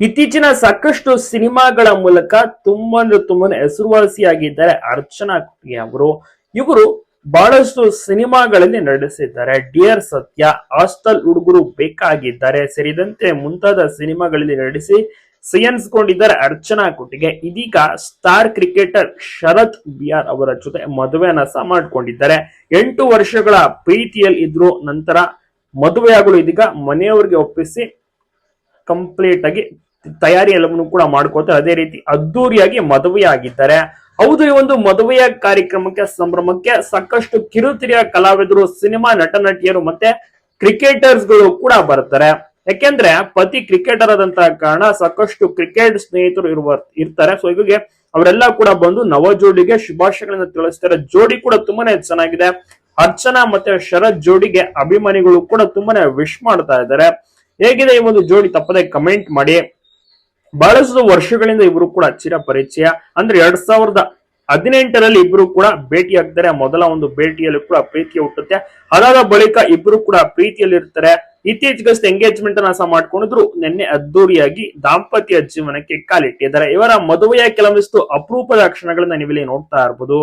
ಇತ್ತೀಚಿನ ಸಾಕಷ್ಟು ಸಿನಿಮಾಗಳ ಮೂಲಕ ತುಂಬಾ ಅಂದ್ರೆ ತುಂಬಾನೇ ಹೆಸರುವಾಸಿಯಾಗಿದ್ದಾರೆ ಅರ್ಚನಾ ಕುಟ್ಟಿ ಅವರು. ಇವರು ಬಹಳಷ್ಟು ಸಿನಿಮಾಗಳಲ್ಲಿ ನಡೆಸಿದ್ದಾರೆ ಡಿಯರ್ ಸತ್ಯ, ಹಾಸ್ಟೆಲ್ ಹುಡುಗರು ಬೇಕಾಗಿದ್ದಾರೆ. ಸೇರಿದಂತೆ ಮುಂತಾದ ಸಿನಿಮಾಗಳಲ್ಲಿ ನಡೆಸಿ ಸಿಯನ್ಸ್ಕೊಂಡಿದ್ದಾರೆ ಅರ್ಚನಾ ಕುಟ್ಟಿಗೆ ಇದೀಗ ಸ್ಟಾರ್ ಕ್ರಿಕೆಟರ್ ಶರತ್ ಬಿಆರ್ ಅವರ ಜೊತೆ ಮದುವೆಯನ್ನ ಸಹ ಮಾಡ್ಕೊಂಡಿದ್ದಾರೆ. ಎಂಟು ವರ್ಷಗಳ ಪ್ರೀತಿಯಲ್ಲಿ ಇದ್ರು ನಂತರ ಮದುವೆಯಾಗಲು ಇದೀಗ ಮನೆಯವರಿಗೆ ಒಪ್ಪಿಸಿ ಕಂಪ್ಲೀಟ್ ಆಗಿ ತಯಾರಿ ಎಲ್ಲವನ್ನು ಕೂಡ ಮಾಡ್ಕೋತಾರೆ ಅದೇ ರೀತಿ ಅದ್ದೂರಿಯಾಗಿ ಮದುವೆಯಾಗಿದ್ದಾರೆ. ಹೌದು, ಈ ಒಂದು ಮದುವೆಯ ಕಾರ್ಯಕ್ರಮಕ್ಕೆ, ಸಂಭ್ರಮಕ್ಕೆ ಸಾಕಷ್ಟು ಕಿರುತಿರಿಯ ಕಲಾವಿದರು, ಸಿನಿಮಾ ನಟ ನಟಿಯರು ಮತ್ತೆ ಕ್ರಿಕೆಟರ್ಸ್ಗಳು ಕೂಡ ಬರ್ತಾರೆ. ಯಾಕೆಂದ್ರೆ ಪತಿ ಕ್ರಿಕೆಟರ್ ಆದಂತಹ ಕಾರಣ ಸಾಕಷ್ಟು ಕ್ರಿಕೆಟ್ ಸ್ನೇಹಿತರು ಇರುವ, ಇರ್ತಾರೆ. ಸೊ ಹೀಗಾಗಿ ಅವರೆಲ್ಲ ಕೂಡ ಬಂದು ನವ ಜೋಡಿಗೆ ಶುಭಾಶಯಗಳನ್ನ ತಿಳಿಸ್ತಾರೆ. ಜೋಡಿ ಕೂಡ ತುಂಬಾನೇ ಚೆನ್ನಾಗಿದೆ. ಅರ್ಚನಾ ಮತ್ತೆ ಶರತ್ ಜೋಡಿಗೆ ಅಭಿಮಾನಿಗಳು ಕೂಡ ತುಂಬಾನೇ ವಿಶ್ ಮಾಡ್ತಾ ಇದ್ದಾರೆ. ಹೇಗಿದೆ ಈ ಒಂದು ಜೋಡಿ? ತಪ್ಪದೆ ಕಮೆಂಟ್ ಮಾಡಿ. ಬಹಳಷ್ಟು ವರ್ಷಗಳಿಂದ ಇಬ್ರು ಕೂಡ ಚಿರ ಪರಿಚಯ. ಅಂದ್ರೆ ಎರಡ್ ಸಾವಿರದ ಹದಿನೆಂಟರಲ್ಲಿ ಇಬ್ರು ಕೂಡ ಭೇಟಿ ಆಗ್ತಾರೆ ಮೊದಲ ಒಂದು ಭೇಟಿಯಲ್ಲಿ ಕೂಡ ಪ್ರೀತಿ ಹುಟ್ಟುತ್ತೆ. ಅದಾದ ಬಳಿಕ ಇಬ್ರು ಕೂಡ ಪ್ರೀತಿಯಲ್ಲಿ ಇರ್ತಾರೆ ಇತ್ತೀಚೆಗಷ್ಟೇ ಎಂಗೇಜ್ಮೆಂಟ್ ಅನ್ನ ಸಹ ಮಾಡ್ಕೊಂಡಿದ್ರು. ನಿನ್ನೆ ಅದ್ದೂರಿಯಾಗಿ ದಾಂಪತ್ಯ ಜೀವನಕ್ಕೆ ಕಾಲಿಟ್ಟಿದ್ದಾರೆ. ಇವರ ಮದುವೆಯ ಕೆಲವೊಂದಿಷ್ಟು ಅಪರೂಪದ ಕ್ಷಣಗಳನ್ನ ನೀವಿಲ್ಲಿ ನೋಡ್ತಾ ಇರ್ಬೋದು.